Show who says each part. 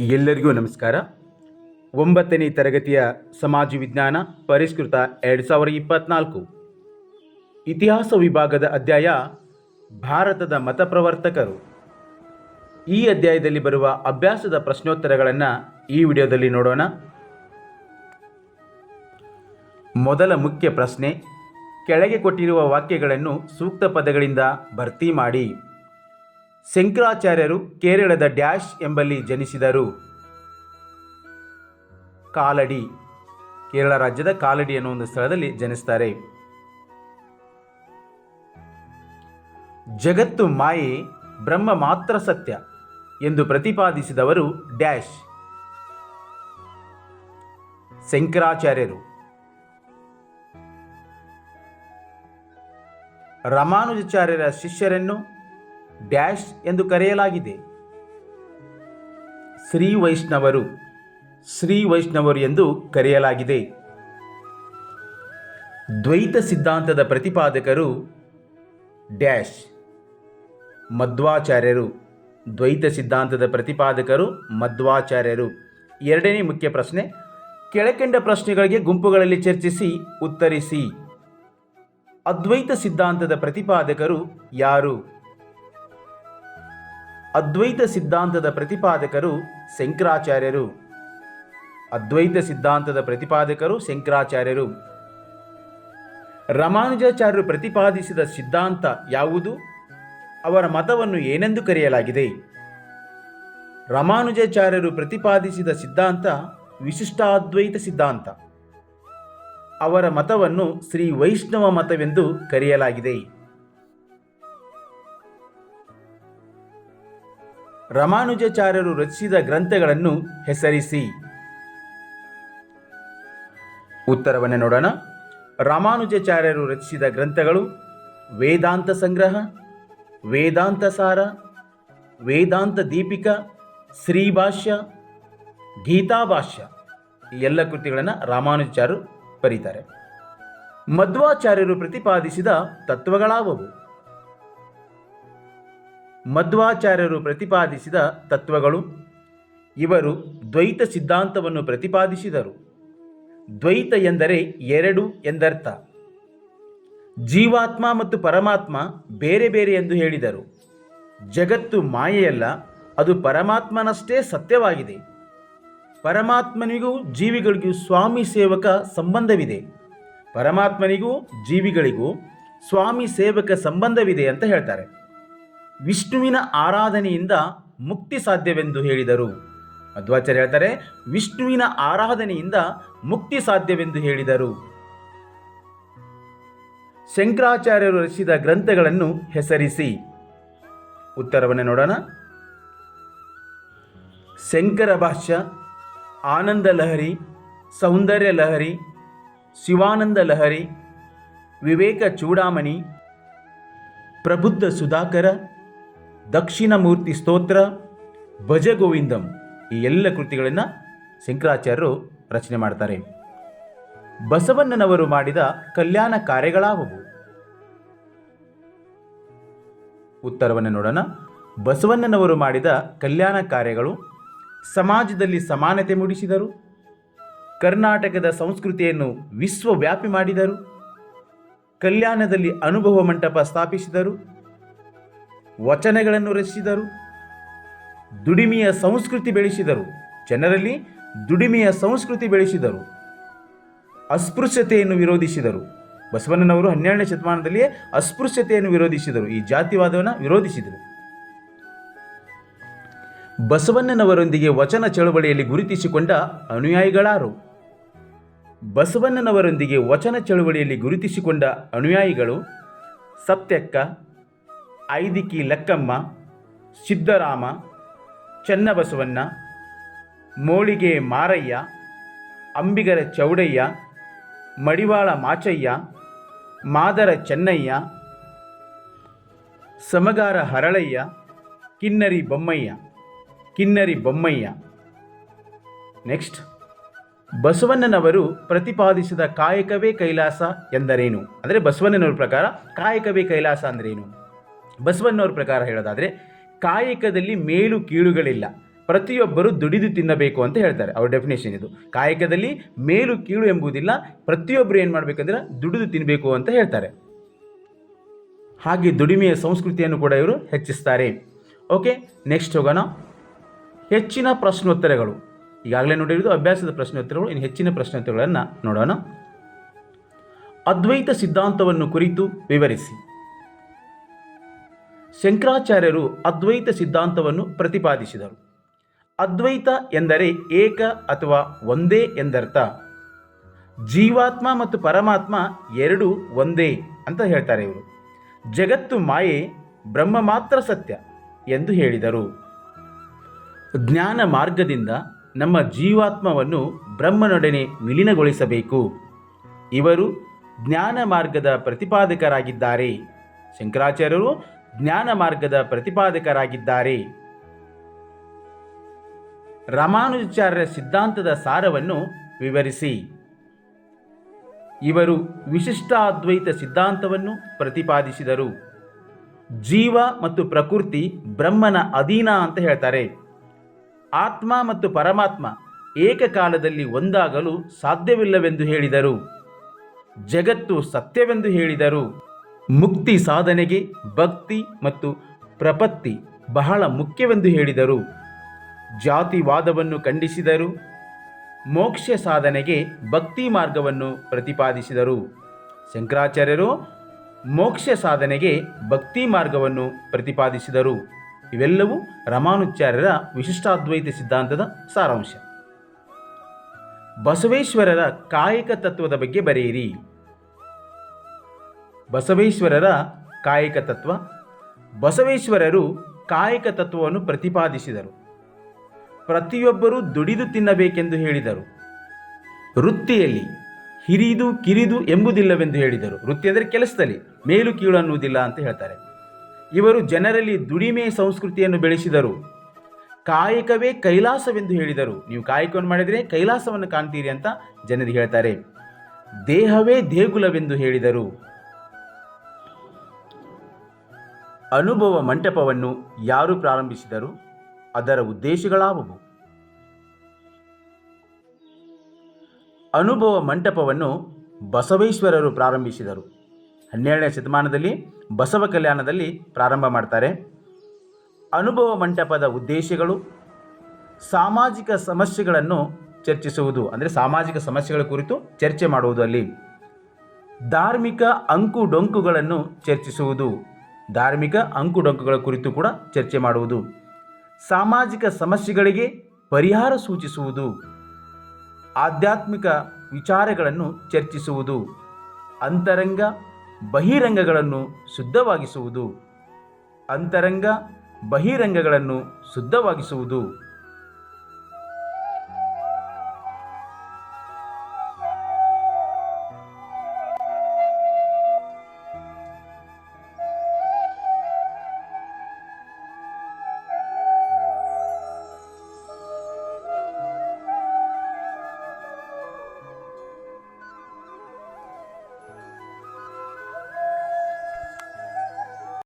Speaker 1: ಎಲ್ಲರಿಗೂ ನಮಸ್ಕಾರ. ಒಂಬತ್ತನೇ ತರಗತಿಯ ಸಮಾಜ ವಿಜ್ಞಾನ ಪರಿಷ್ಕೃತ ಎರಡು ಸಾವಿರದ ಇಪ್ಪತ್ನಾಲ್ಕು. ಇತಿಹಾಸ ವಿಭಾಗದ ಅಧ್ಯಾಯ, ಭಾರತದ ಮತಪ್ರವರ್ತಕರು ಈ ಅಧ್ಯಾಯದಲ್ಲಿ ಬರುವ ಅಭ್ಯಾಸದ ಪ್ರಶ್ನೋತ್ತರಗಳನ್ನು ಈ ವಿಡಿಯೋದಲ್ಲಿ ನೋಡೋಣ. ಮೊದಲ ಮುಖ್ಯ ಪ್ರಶ್ನೆ, ಕೆಳಗೆ ಕೊಟ್ಟಿರುವ ವಾಕ್ಯಗಳನ್ನು ಸೂಕ್ತ ಪದಗಳಿಂದ ಭರ್ತಿ ಮಾಡಿ. ಶಂಕರಾಚಾರ್ಯರು ಕೇರಳದ ಡ್ಯಾಶ್ ಎಂಬಲ್ಲಿ ಜನಿಸಿದರು. ಕಾಲಡಿ, ಕೇರಳ ರಾಜ್ಯದ ಕಾಲಡಿ ಅನ್ನೋ ಒಂದು ಸ್ಥಳದಲ್ಲಿ ಜನಿಸ್ತಾರೆ. ಜಗತ್ತು ಮಾಯೆ, ಬ್ರಹ್ಮ ಮಾತ್ರ ಸತ್ಯ ಎಂದು ಪ್ರತಿಪಾದಿಸಿದವರು ಡ್ಯಾಶ್. ಶಂಕರಾಚಾರ್ಯರು. ರಾಮಾನುಜಾಚಾರ್ಯರ ಶಿಷ್ಯರನ್ನು ಡ್ಯಾಶ್ ಎಂದು ಕರೆಯಲಾಗಿದೆ. ಶ್ರೀ ವೈಷ್ಣವರು ಶ್ರೀ ವೈಷ್ಣವರು ಎಂದು ಕರೆಯಲಾಗಿದೆ. ದ್ವೈತ ಸಿದ್ಧಾಂತದ ಪ್ರತಿಪಾದಕರು ಡ್ಯಾಶ್. ಮಧ್ವಾಚಾರ್ಯರು, ದ್ವೈತ ಸಿದ್ಧಾಂತದ ಪ್ರತಿಪಾದಕರು ಮಧ್ವಾಚಾರ್ಯರು. ಎರಡನೇ ಮುಖ್ಯ ಪ್ರಶ್ನೆ, ಕೆಳಕಂಡ ಪ್ರಶ್ನೆಗಳಿಗೆ ಗುಂಪುಗಳಲ್ಲಿ ಚರ್ಚಿಸಿ, ಉತ್ತರಿಸಿ. ಅದ್ವೈತ ಸಿದ್ಧಾಂತದ ಪ್ರತಿಪಾದಕರು ಯಾರು? ಅದ್ವೈತ ಸಿದ್ಧಾಂತದ ಪ್ರತಿಪಾದಕರು ಶಂಕರಾಚಾರ್ಯರು. ಅದ್ವೈತ ಸಿದ್ಧಾಂತದ ಪ್ರತಿಪಾದಕರು ಶಂಕರಾಚಾರ್ಯರು. ರಾಮಾನುಜಾಚಾರ್ಯರು ಪ್ರತಿಪಾದಿಸಿದ ಸಿದ್ಧಾಂತ ಯಾವುದು? ಅವರ ಮತವನ್ನು ಏನೆಂದು ಕರೆಯಲಾಗಿದೆ? ರಾಮಾನುಜಾಚಾರ್ಯರು ಪ್ರತಿಪಾದಿಸಿದ ಸಿದ್ಧಾಂತ ವಿಶಿಷ್ಟಾದ್ವೈತ ಸಿದ್ಧಾಂತ. ಅವರ ಮತವನ್ನು ಶ್ರೀ ವೈಷ್ಣವ ಮತವೆಂದು ಕರೆಯಲಾಗಿದೆ. ರಾಮಾನುಜಾಚಾರ್ಯರು ರಚಿಸಿದ ಗ್ರಂಥಗಳನ್ನು ಹೆಸರಿಸಿ. ಉತ್ತರವನ್ನು ನೋಡೋಣ. ರಾಮಾನುಜಾಚಾರ್ಯರು ರಚಿಸಿದ ಗ್ರಂಥಗಳು ವೇದಾಂತ ಸಂಗ್ರಹ, ವೇದಾಂತ ಸಾರ, ವೇದಾಂತ ದೀಪಿಕಾ, ಶ್ರೀಭಾಷ್ಯ, ಗೀತಾಭಾಷ್ಯ ಈ ಎಲ್ಲ ಕೃತಿಗಳನ್ನು ರಾಮಾನುಜಾಚಾರ್ಯರು ಬರೀತಾರೆ. ಮಧ್ವಾಚಾರ್ಯರು ಪ್ರತಿಪಾದಿಸಿದ ತತ್ವಗಳಾವವು. ಮಧ್ವಾಚಾರ್ಯರು ಪ್ರತಿಪಾದಿಸಿದ ತತ್ವಗಳು, ಇವರು ದ್ವೈತ ಸಿದ್ಧಾಂತವನ್ನು ಪ್ರತಿಪಾದಿಸಿದರು. ದ್ವೈತ ಎಂದರೆ ಎರಡು ಎಂದರ್ಥ. ಜೀವಾತ್ಮ ಮತ್ತು ಪರಮಾತ್ಮ ಬೇರೆ ಬೇರೆ ಎಂದು ಹೇಳಿದರು. ಜಗತ್ತು ಮಾಯೆಯಲ್ಲ, ಅದು ಪರಮಾತ್ಮನಷ್ಟೇ ಸತ್ಯವಾಗಿದೆ. ಪರಮಾತ್ಮನಿಗೂ ಜೀವಿಗಳಿಗೂ ಸ್ವಾಮಿ ಸೇವಕ ಸಂಬಂಧವಿದೆ. ಪರಮಾತ್ಮನಿಗೂ ಜೀವಿಗಳಿಗೂ ಸ್ವಾಮಿ ಸೇವಕ ಸಂಬಂಧವಿದೆ ಅಂತ ಹೇಳ್ತಾರೆ. ವಿಷ್ಣುವಿನ ಆರಾಧನೆಯಿಂದ ಮುಕ್ತಿ ಸಾಧ್ಯವೆಂದು ಹೇಳಿದರು. ಮಧ್ವಾಚಾರ್ಯ ಹೇಳ್ತಾರೆ, ವಿಷ್ಣುವಿನ ಆರಾಧನೆಯಿಂದ ಮುಕ್ತಿ ಸಾಧ್ಯವೆಂದು ಹೇಳಿದರು. ಶಂಕರಾಚಾರ್ಯರು ರಚಿಸಿದ ಗ್ರಂಥಗಳನ್ನು ಹೆಸರಿಸಿ. ಉತ್ತರವನ್ನು ನೋಡೋಣ. ಶಂಕರ ಭಾಷ್ಯ, ಆನಂದ ಲಹರಿ, ಸೌಂದರ್ಯ ಲಹರಿ, ಶಿವಾನಂದ ಲಹರಿ, ವಿವೇಕ ಚೂಡಾಮಣಿ, ಪ್ರಬುದ್ಧ ಸುಧಾಕರ ದಕ್ಷಿಣಮೂರ್ತಿ ಸ್ತೋತ್ರ, ಭಜ ಗೋವಿಂದಂ ಈ ಎಲ್ಲ ಕೃತಿಗಳನ್ನು ಶಂಕರಾಚಾರ್ಯರು ರಚನೆ ಮಾಡ್ತಾರೆ. ಬಸವಣ್ಣನವರು ಮಾಡಿದ ಕಲ್ಯಾಣ ಕಾರ್ಯಗಳಾವವು? ಉತ್ತರವನ್ನು ನೋಡೋಣ. ಬಸವಣ್ಣನವರು ಮಾಡಿದ ಕಲ್ಯಾಣ ಕಾರ್ಯಗಳು ಸಮಾಜದಲ್ಲಿ ಸಮಾನತೆ ಮೂಡಿಸಿದರು. ಕರ್ನಾಟಕದ ಸಂಸ್ಕೃತಿಯನ್ನು ವಿಶ್ವವ್ಯಾಪಿ ಮಾಡಿದರು. ಕಲ್ಯಾಣದಲ್ಲಿ ಅನುಭವ ಮಂಟಪ ಸ್ಥಾಪಿಸಿದರು. ವಚನಗಳನ್ನು ರಚಿಸಿದರು. ದುಡಿಮೆಯ ಸಂಸ್ಕೃತಿ ಬೆಳೆಸಿದರು. ಜನರಲ್ಲಿ ದುಡಿಮೆಯ ಸಂಸ್ಕೃತಿ ಬೆಳೆಸಿದರು. ಅಸ್ಪೃಶ್ಯತೆಯನ್ನು ವಿರೋಧಿಸಿದರು. ಬಸವಣ್ಣನವರು ಹನ್ನೆರಡನೇ ಶತಮಾನದಲ್ಲಿಯೇ ಅಸ್ಪೃಶ್ಯತೆಯನ್ನು ವಿರೋಧಿಸಿದರು. ಈ ಜಾತಿವಾದವನ್ನು ವಿರೋಧಿಸಿದರು. ಬಸವಣ್ಣನವರೊಂದಿಗೆ ವಚನ ಚಳುವಳಿಯಲ್ಲಿ ಗುರುತಿಸಿಕೊಂಡ ಅನುಯಾಯಿಗಳಾರು? ಬಸವಣ್ಣನವರೊಂದಿಗೆ ವಚನ ಚಳುವಳಿಯಲ್ಲಿ ಗುರುತಿಸಿಕೊಂಡ ಅನುಯಾಯಿಗಳು ಸತ್ಯಕ್ಕ ಐದಿಕಿ ಲಕ್ಕಮ್ಮ ಸಿದ್ದರಾಮ ಚನ್ನಬಸವಣ್ಣ, ಮೋಳಿಗೆ ಮಾರಯ್ಯ, ಅಂಬಿಗರ ಚೌಡಯ್ಯ, ಮಡಿವಾಳ ಮಾಚಯ್ಯ, ಮಾದರ ಚೆನ್ನಯ್ಯ, ಸಮಗಾರ ಹರಳಯ್ಯ, ಕಿನ್ನರಿ ಬೊಮ್ಮಯ್ಯ ಕಿನ್ನರಿ ಬೊಮ್ಮಯ್ಯ. ನೆಕ್ಸ್ಟ್ ಬಸವಣ್ಣನವರು ಪ್ರತಿಪಾದಿಸಿದ ಕಾಯಕವೇ ಕೈಲಾಸ ಎಂದರೇನು? ಅಂದರೆ ಬಸವಣ್ಣನವರ ಪ್ರಕಾರ ಕಾಯಕವೇ ಕೈಲಾಸ ಅಂದ್ರೇನು? ಬಸವಣ್ಣವ್ರ ಪ್ರಕಾರ ಹೇಳೋದಾದರೆ, ಕಾಯಕದಲ್ಲಿ ಮೇಲು ಕೀಳುಗಳಿಲ್ಲ. ಪ್ರತಿಯೊಬ್ಬರು ದುಡಿದು ತಿನ್ನಬೇಕು ಅಂತ ಹೇಳ್ತಾರೆ ಅವ್ರ ಡೆಫಿನೇಷನ್ ಇದು. ಕಾಯಕದಲ್ಲಿ ಮೇಲು ಕೀಳು ಎಂಬುದಿಲ್ಲ ಪ್ರತಿಯೊಬ್ಬರು ಏನು ಮಾಡಬೇಕಂದ್ರೆ ದುಡಿದು ತಿನ್ನಬೇಕು ಅಂತ ಹೇಳ್ತಾರೆ. ಹಾಗೆ ದುಡಿಮೆಯ ಸಂಸ್ಕೃತಿಯನ್ನು ಕೂಡ ಇವರು ಹೆಚ್ಚಿಸ್ತಾರೆ. ಓಕೆ ನೆಕ್ಸ್ಟ್ ಹೋಗೋಣ. ಹೆಚ್ಚಿನ ಪ್ರಶ್ನೋತ್ತರಗಳು. ಈಗಾಗಲೇ ನೋಡಿರೋದು ಅಭ್ಯಾಸದ ಪ್ರಶ್ನೋತ್ತರಗಳು, ಇನ್ನು ಹೆಚ್ಚಿನ ಪ್ರಶ್ನೋತ್ತರಗಳನ್ನು ನೋಡೋಣ. ಅದ್ವೈತ ಸಿದ್ಧಾಂತವನ್ನು ಕುರಿತು ವಿವರಿಸಿ. ಶಂಕರಾಚಾರ್ಯರು ಅದ್ವೈತ ಸಿದ್ಧಾಂತವನ್ನು ಪ್ರತಿಪಾದಿಸಿದರು. ಅದ್ವೈತ ಎಂದರೆ ಏಕ ಅಥವಾ ಒಂದೇ ಎಂದರ್ಥ. ಜೀವಾತ್ಮ ಮತ್ತು ಪರಮಾತ್ಮ ಎರಡು ಒಂದೇ ಅಂತ ಹೇಳ್ತಾರೆ ಇವರು. ಜಗತ್ತು ಮಾಯೆ, ಬ್ರಹ್ಮ ಮಾತ್ರ ಸತ್ಯ ಎಂದು ಹೇಳಿದರು. ಜ್ಞಾನ ಮಾರ್ಗದಿಂದ ನಮ್ಮ ಜೀವಾತ್ಮವನ್ನು ಬ್ರಹ್ಮನೊಡನೆ ವಿಲೀನಗೊಳಿಸಬೇಕು. ಇವರು ಜ್ಞಾನ ಮಾರ್ಗದ ಪ್ರತಿಪಾದಕರಾಗಿದ್ದಾರೆ. ಶಂಕರಾಚಾರ್ಯರು ಜ್ಞಾನ ಮಾರ್ಗದ ಪ್ರತಿಪಾದಕರಾಗಿದ್ದಾರೆ. ರಾಮಾನುಜಾಚಾರ್ಯರ ಸಿದ್ಧಾಂತದ ಸಾರವನ್ನು ವಿವರಿಸಿ. ಇವರು ವಿಶಿಷ್ಟಾದ್ವೈತ ಸಿದ್ಧಾಂತವನ್ನು ಪ್ರತಿಪಾದಿಸಿದರು. ಜೀವ ಮತ್ತು ಪ್ರಕೃತಿ ಬ್ರಹ್ಮನ ಅಧೀನ ಅಂತ ಹೇಳ್ತಾರೆ. ಆತ್ಮ ಮತ್ತು ಪರಮಾತ್ಮ ಏಕಕಾಲದಲ್ಲಿ ಒಂದಾಗಲು ಸಾಧ್ಯವಿಲ್ಲವೆಂದು ಹೇಳಿದರು. ಜಗತ್ತು ಸತ್ಯವೆಂದು ಹೇಳಿದರು. ಮುಕ್ತಿ ಸಾಧನೆಗೆ ಭಕ್ತಿ ಮತ್ತು ಪ್ರಪತ್ತಿ ಬಹಳ ಮುಖ್ಯವೆಂದು ಹೇಳಿದರು. ಜಾತಿವಾದವನ್ನು ಖಂಡಿಸಿದರು. ಮೋಕ್ಷ ಸಾಧನೆಗೆ ಭಕ್ತಿ ಮಾರ್ಗವನ್ನು ಪ್ರತಿಪಾದಿಸಿದರು. ಶಂಕರಾಚಾರ್ಯರು ಮೋಕ್ಷ ಸಾಧನೆಗೆ ಭಕ್ತಿ ಮಾರ್ಗವನ್ನು ಪ್ರತಿಪಾದಿಸಿದರು. ಇವೆಲ್ಲವೂ ರಮಾನುಚಾರ್ಯರ ವಿಶಿಷ್ಟಾದ್ವೈತ ಸಿದ್ಧಾಂತದ ಸಾರಾಂಶ. ಬಸವೇಶ್ವರರ ಕಾಯಕ ತತ್ವದ ಬಗ್ಗೆ ಬರೆಯಿರಿ. ಬಸವೇಶ್ವರರ ಕಾಯಕ ತತ್ವ. ಬಸವೇಶ್ವರರು ಕಾಯಕ ತತ್ವವನ್ನು ಪ್ರತಿಪಾದಿಸಿದರು. ಪ್ರತಿಯೊಬ್ಬರೂ ದುಡಿದು ತಿನ್ನಬೇಕೆಂದು ಹೇಳಿದರು. ವೃತ್ತಿಯಲ್ಲಿ ಹಿರಿದು ಕಿರಿದು ಎಂಬುದಿಲ್ಲವೆಂದು ಹೇಳಿದರು. ವೃತ್ತಿ ಅಂದರೆ ಕೆಲಸದಲ್ಲಿ ಮೇಲು ಕೀಳು ಅನ್ನುವುದಿಲ್ಲ ಅಂತ ಹೇಳ್ತಾರೆ. ಇವರು ಜನರಲ್ಲಿ ದುಡಿಮೆ ಸಂಸ್ಕೃತಿಯನ್ನು ಬೆಳೆಸಿದರು. ಕಾಯಕವೇ ಕೈಲಾಸವೆಂದು ಹೇಳಿದರು. ನೀವು ಕಾಯಕವನ್ನು ಮಾಡಿದರೆ ಕೈಲಾಸವನ್ನು ಕಾಣ್ತೀರಿ ಅಂತ ಜನರಿಗೆ ಹೇಳ್ತಾರೆ. ದೇಹವೇ ದೇಗುಲವೆಂದು ಹೇಳಿದರು. ಅನುಭವ ಮಂಟಪವನ್ನು ಯಾರು ಪ್ರಾರಂಭಿಸಿದರು? ಅದರ ಉದ್ದೇಶಗಳಾವುವು? ಅನುಭವ ಮಂಟಪವನ್ನು ಬಸವೇಶ್ವರರು ಪ್ರಾರಂಭಿಸಿದರು. ಹನ್ನೆರಡನೇ ಶತಮಾನದಲ್ಲಿ ಬಸವ ಕಲ್ಯಾಣದಲ್ಲಿ ಪ್ರಾರಂಭ ಮಾಡ್ತಾರೆ. ಅನುಭವ ಮಂಟಪದ ಉದ್ದೇಶಗಳು, ಸಾಮಾಜಿಕ ಸಮಸ್ಯೆಗಳನ್ನು ಚರ್ಚಿಸುವುದು, ಅಂದರೆ ಸಾಮಾಜಿಕ ಸಮಸ್ಯೆಗಳ ಕುರಿತು ಚರ್ಚೆ ಮಾಡುವುದು ಅಲ್ಲಿ. ಧಾರ್ಮಿಕ ಅಂಕು ಡೊಂಕುಗಳನ್ನು ಚರ್ಚಿಸುವುದು. ಧಾರ್ಮಿಕ ಅಂಕುಡೊಂಕುಗಳ ಕುರಿತು ಕೂಡ ಚರ್ಚೆ ಮಾಡುವುದು. ಸಾಮಾಜಿಕ ಸಮಸ್ಯೆಗಳಿಗೆ ಪರಿಹಾರ ಸೂಚಿಸುವುದು. ಆಧ್ಯಾತ್ಮಿಕ ವಿಚಾರಗಳನ್ನು ಚರ್ಚಿಸುವುದು. ಅಂತರಂಗ ಬಹಿರಂಗಗಳನ್ನು ಶುದ್ಧವಾಗಿಸುವುದು. ಅಂತರಂಗ ಬಹಿರಂಗಗಳನ್ನು ಶುದ್ಧವಾಗಿಸುವುದು.